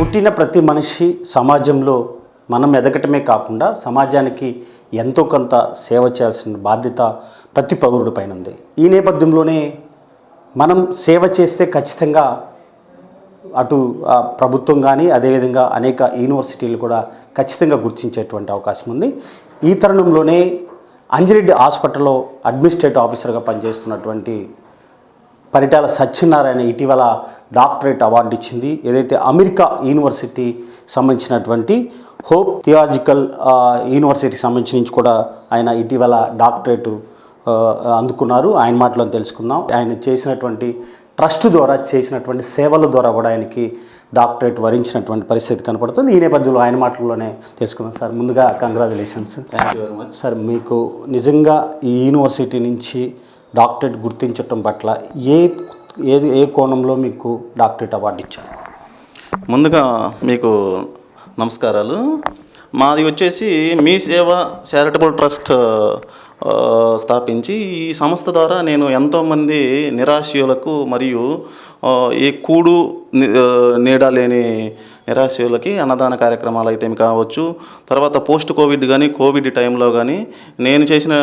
పుట్టిన ప్రతి మనిషి సమాజంలో మనం ఎదగటమే కాకుండా సమాజానికి ఎంతో కొంత సేవ చేయాల్సిన బాధ్యత ప్రతి పౌరుడి పైన ఉంది. ఈ నేపథ్యంలోనే మనం సేవ చేస్తే ఖచ్చితంగా అటు ప్రభుత్వం కానీ అదేవిధంగా అనేక యూనివర్సిటీలు కూడా ఖచ్చితంగా గుర్తించేటువంటి అవకాశం ఉంది. ఈ తరుణంలోనే అంజిరెడ్డి హాస్పిటల్లో అడ్మినిస్ట్రేటివ్ ఆఫీసర్గా పనిచేస్తున్నటువంటి పరిటాల సత్యనారాయణ ఇటీవల డాక్టరేట్ అవార్డు ఇచ్చింది. ఏదైతే అమెరికా యూనివర్సిటీ సంబంధించినటువంటి హోప్ థియాజికల్ యూనివర్సిటీకి సంబంధించి నుంచి కూడా ఆయన ఇటీవల డాక్టరేట్ అందుకున్నారు. ఆయన మాటలో తెలుసుకుందాం. ఆయన చేసినటువంటి ట్రస్ట్ ద్వారా చేసినటువంటి సేవల ద్వారా కూడా ఆయనకి డాక్టరేట్ వరించినటువంటి పరిస్థితి కనపడుతుంది. ఈ నేపథ్యంలో ఆయన మాటల్లోనే తెలుసుకుందాం. సార్ ముందుగా congratulations thank you very much sir మీకు నిజంగా ఈ యూనివర్సిటీ నుంచి డాక్టరేట్ గుర్తించటం పట్ల ఏ ఏది ఏ కోణంలో మీకు డాక్టరేట్ అవార్డు ఇచ్చారు? ముందుగా మీకు నమస్కారాలు. మాది వచ్చేసి మీ సేవ చారిటబుల్ ట్రస్ట్ స్థాపించి ఈ సంస్థ ద్వారా నేను ఎంతోమంది నిరాశయులకు మరియు ఈ ఏ కూడు నీడ లేని నిరాశయులకి అన్నదాన కార్యక్రమాలు అయితే కావచ్చు. తర్వాత పోస్ట్ కోవిడ్ కానీ కోవిడ్ టైంలో కానీ నేను చేసిన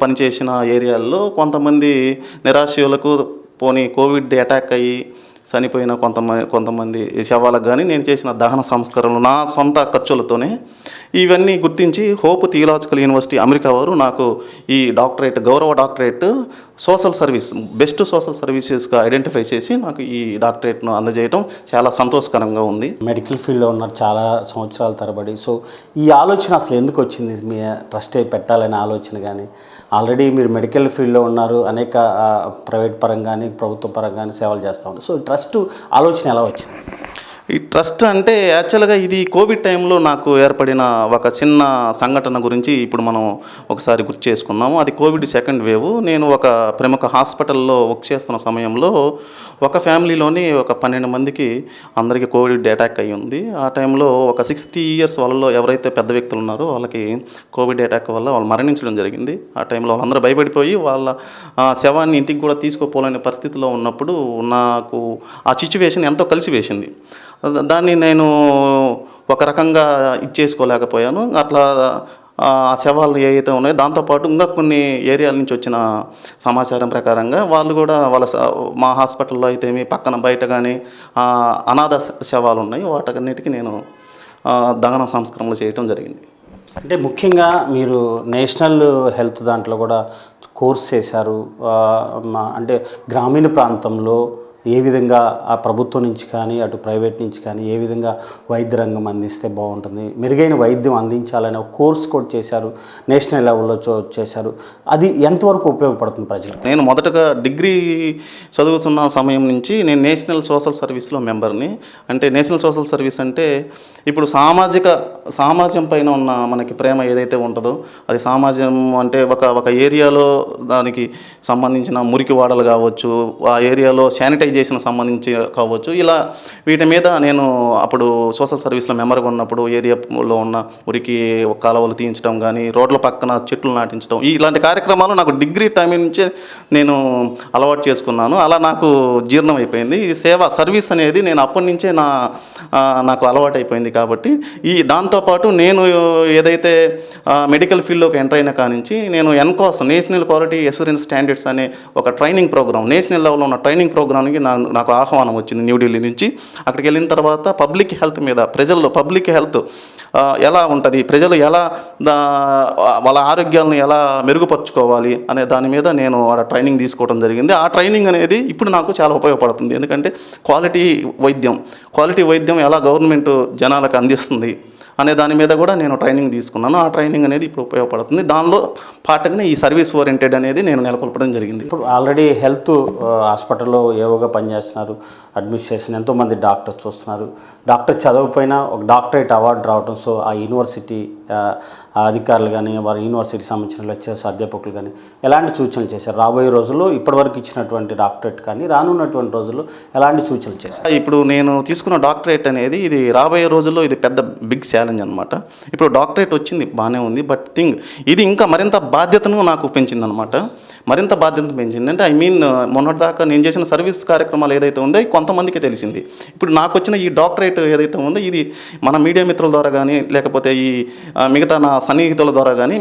పనిచేసిన పని చేసిన ఏరియాల్లో కొంతమంది నిరాశయులకు పోనీ కోవిడ్ అటాక్ అయ్యి చనిపోయిన కొంతమంది కొంతమంది శవాలకు కానీ నేను చేసిన దహన సంస్కరణలు నా సొంత ఖర్చులతోనే ఇవన్నీ గుర్తించి హోప్ థియలాజికల్ యూనివర్సిటీ అమెరికా వారు నాకు ఈ డాక్టరేట్ గౌరవ doctorate social service best social సర్వీసెస్గా identify చేసి నాకు ఈ డాక్టరేట్ను అందజేయడం చాలా సంతోషకరంగా ఉంది. మెడికల్ ఫీల్డ్లో ఉన్నారు చాలా సంవత్సరాల తరబడి. సో ఈ ఆలోచన అసలు ఎందుకు వచ్చింది? మీ ట్రస్టే పెట్టాలనే ఆలోచన కానీ ఆల్రెడీ మీరు మెడికల్ ఫీల్డ్లో ఉన్నారు అనేక ప్రైవేట్ పరంగా కానీ ప్రభుత్వ పరంగా కానీ సేవలు చేస్తూ ఉన్నారు. సో ట్రస్ట్ ఆలోచన ఎలా వచ్చింది? ఈ ట్రస్ట్ అంటే యాక్చువల్గా ఇది కోవిడ్ టైంలో నాకు ఏర్పడిన ఒక చిన్న సంఘటన గురించి ఇప్పుడు మనం ఒకసారి గుర్తు చేసుకున్నాము అది కోవిడ్ సెకండ్ వేవ్. నేను ఒక ప్రముఖ హాస్పిటల్లో వర్క్ చేస్తున్న సమయంలో ఒక ఫ్యామిలీలోని ఒక పన్నెండు మందికి అందరికీ కోవిడ్ అటాక్ అయ్యి ఉంది. ఆ టైంలో ఒక సిక్స్టీ ఇయర్స్ వాళ్ళలో ఎవరైతే పెద్ద వ్యక్తులు ఉన్నారో వాళ్ళకి కోవిడ్ అటాక్ వల్ల వాళ్ళు మరణించడం జరిగింది. ఆ టైంలో వాళ్ళందరూ భయపడిపోయి వాళ్ళ శవాన్ని ఇంటికి కూడా తీసుకోపోలేని పరిస్థితిలో ఉన్నప్పుడు నాకు ఆ సిచ్యువేషన్ ఎంతో కలిసి వేసింది దాన్ని నేను ఒక రకంగా ఇచ్చేసుకోలేకపోయాను. అట్లా ఆ శవాలు ఏవైతే ఉన్నాయో దాంతోపాటు ఇంకా కొన్ని ఏరియాల నుంచి వచ్చిన సమాచారం ప్రకారంగా వాళ్ళు కూడా వాళ్ళ స- మా హాస్పిటల్లో అయితే ఏమి పక్కన బయట కానీ అనాథ శవాలు ఉన్నాయి. వాటన్నిటికీ నేను దహన సంస్కరణలు చేయటం జరిగింది. అంటే ముఖ్యంగా మీరు నేషనల్ హెల్త్ దాంట్లో కూడా కోర్స్ చేశారు. అంటే గ్రామీణ ప్రాంతంలో ఏ విధంగా ఆ ప్రభుత్వం నుంచి కానీ అటు ప్రైవేట్ నుంచి కానీ ఏ విధంగా వైద్య రంగం అందిస్తే బాగుంటుంది మెరుగైన వైద్యం అందించాలనే ఒక కోర్స్ కూడా చేశారు నేషనల్ లెవెల్లో చో- చేశారు. అది ఎంతవరకు ఉపయోగపడుతుంది ప్రజలకు? నేను మొదటగా డిగ్రీ చదువుతున్న సమయం నుంచి నేను నేషనల్ సోషల్ సర్వీస్లో మెంబర్ని. అంటే నేషనల్ సోషల్ సర్వీస్ అంటే ఇప్పుడు సామాజిక సమాజం పైన ఉన్న మనకి ప్రేమ ఏదైతే ఉంటుందో అది సమాజం అంటే ఒక ఒక ఏరియాలో దానికి సంబంధించిన మురికి వాడలు కావచ్చు ఆ ఏరియాలో శానిటైజ్ చేసిన సంబంధించి కావచ్చు. ఇలా వీటి మీద నేను అప్పుడు సోషల్ సర్వీస్లో మెంబర్గా ఉన్నప్పుడు ఏరియాలో ఉన్న ఉరికి కాలువలు తీయించడం కానీ రోడ్ల పక్కన చెట్లు నాటించడం ఇలాంటి కార్యక్రమాలు నాకు డిగ్రీ టైం నుంచే నేను అలవాటు చేసుకున్నాను. అలా నాకు జీర్ణం అయిపోయింది. ఈ సేవ సర్వీస్ అనేది నేను అప్పటి నుంచే నా నాకు అలవాటు అయిపోయింది కాబట్టి ఈ దాంతోపాటు నేను ఏదైతే మెడికల్ ఫీల్డ్లోకి ఎంటర్ అయిన కానించి నేను NQAS national quality assurance standards అనే ఒక ట్రైనింగ్ ప్రోగ్రామ్ నేషనల్ లెవెల్లో ఉన్న ట్రైనింగ్ ప్రోగ్రామ్కి నా నాకు ఆహ్వానం వచ్చింది న్యూఢిల్లీ నుంచి. అక్కడికి వెళ్ళిన తర్వాత పబ్లిక్ హెల్త్ మీద ప్రజల్లో పబ్లిక్ హెల్త్ ఎలా ఉంటుంది? ప్రజలు ఎలా దా- వాళ్ళ ఆరోగ్యాలను ఎలా మెరుగుపరుచుకోవాలి అనే దాని మీద నేను ఆడ ట్రైనింగ్ తీసుకోవడం జరిగింది. ఆ ట్రైనింగ్ అనేది ఇప్పుడు నాకు చాలా ఉపయోగపడుతుంది. ఎందుకంటే క్వాలిటీ వైద్యం క్వాలిటీ వైద్యం ఎలా గవర్నమెంట్ జనాలకు అందిస్తుంది? అనే దాని మీద కూడా నేను ట్రైనింగ్ తీసుకున్నాను. ఆ ట్రైనింగ్ అనేది ఇప్పుడు ఉపయోగపడుతుంది. దానిలో పాటుగానే ఈ సర్వీస్ ఓరియంటెడ్ అనేది నేను నెలకొల్పడం జరిగింది. ఇప్పుడు ఆల్రెడీ హెల్త్ హాస్పిటల్లో ఏవోగా పనిచేస్తున్నారు అడ్మినిస్ట్రేషన్ ఎంతోమంది డాక్టర్స్ చూస్తున్నారు డాక్టర్ చదవకపోయినా ఒక డాక్టరేట్ అవార్డు రావడం సో ఆ యూనివర్సిటీ అధికారులు కానీ వారి యూనివర్సిటీకి సంబంధించిన లెక్చర్స్ అధ్యాపకులు కానీ ఎలాంటి సూచనలు చేశారు? రాబోయే రోజుల్లో ఇప్పటివరకు ఇచ్చినటువంటి డాక్టరేట్ కానీ రానున్నటువంటి రోజుల్లో ఎలాంటి సూచనలు చేశారు? ఇప్పుడు నేను తీసుకున్న డాక్టరేట్ అనేది ఇది రాబోయే రోజుల్లో ఇది పెద్ద బిగ్ ఛాలెంజ్ అనమాట ఇప్పుడు డాక్టరేట్ వచ్చింది బాగానే ఉంది. బట్ థింగ్ ఇది ఇంకా మరింత బాధ్యతను నాకు పెంచిందనమాట మరింత బాధ్యత పెంచింది. అంటే ఐ మీన్ మొన్నటిదాకా నేను చేసిన సర్వీస్ కార్యక్రమాలు ఏదైతే ఉందో కొంతమందికి తెలిసింది. ఇప్పుడు నాకు వచ్చిన ఈ డాక్టరేట్ ఏదైతే ఉందో ఇది మన మీడియా మిత్రుల ద్వారా కానీ లేకపోతే ఈ మిగతా నా సన్నిహితుల ద్వారా కానీ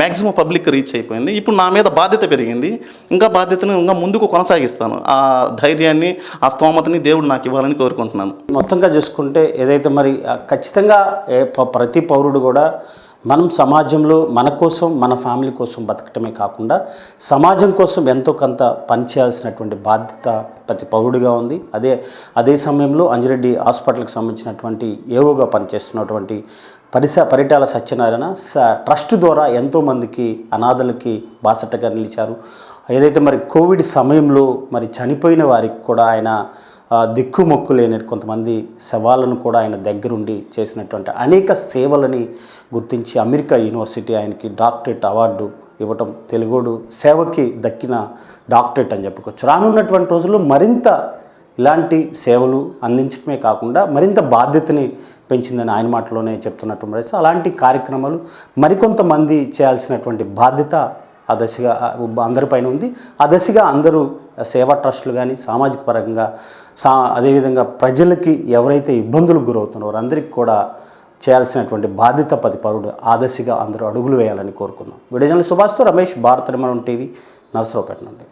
మ్యాక్సిమం పబ్లిక్ రీచ్ అయిపోయింది. ఇప్పుడు నా మీద బాధ్యత పెరిగింది. ఇంకా బాధ్యతను ఇంకా ముందుకు కొనసాగిస్తాను. ఆ ధైర్యాన్ని ఆ స్తోమతని దేవుడు నాకు ఇవ్వాలని కోరుకుంటున్నాను. మొత్తంగా చూసుకుంటే ఏదైతే మరి ఖచ్చితంగా ప్రతి పౌరుడు కూడా మనం సమాజంలో మన కోసం మన ఫ్యామిలీ కోసం బతకటమే కాకుండా సమాజం కోసం ఎంతో కొంత పనిచేయాల్సినటువంటి బాధ్యత ప్రతి పౌరుడిగా ఉంది. అదే అదే సమయంలో అంజిరెడ్డి హాస్పిటల్కి సంబంధించినటువంటి ఏవోగా పనిచేస్తున్నటువంటి పరిస పరిటాల సత్యనారాయణ స ట్రస్ట్ ద్వారా ఎంతోమందికి అనాథలకి బాసటగా నిలిచారు. ఏదైతే మరి కోవిడ్ సమయంలో మరి చనిపోయిన వారికి కూడా ఆయన దిక్కుమొక్కు లేని కొంతమంది శవాలను కూడా ఆయన దగ్గరుండి చేసినటువంటి అనేక సేవలని గుర్తించి అమెరికా యూనివర్సిటీ ఆయనకి డాక్టరేట్ అవార్డు ఇవ్వటం తెలుగుడు సేవకి దక్కిన డాక్టరేట్ అని చెప్పుకోవచ్చు. రానున్నటువంటి రోజుల్లో మరింత ఇలాంటి సేవలు అందించడమే కాకుండా మరింత బాధ్యతని పెంచిందని ఆయన మాటలోనే చెప్తున్నట్టు అలాంటి కార్యక్రమాలు మరికొంతమంది చేయాల్సినటువంటి బాధ్యత ఆ దశగా అందరి అందరిపైన ఉంది. ఆ దశగా అందరూ సేవా ట్రస్టులు కానీ సామాజిక పరంగా సా అదేవిధంగా ప్రజలకి ఎవరైతే ఇబ్బందులకు గురవుతున్నారో అందరికీ కూడా చేయాల్సినటువంటి బాధ్యత పది పరుడు ఆ దశగా అందరూ అడుగులు వేయాలని కోరుకుందాం. విడజన సుభాష్తో రమేష్ భారత నిర్మాణం టీవీ నర్సరావుపేట నుండి.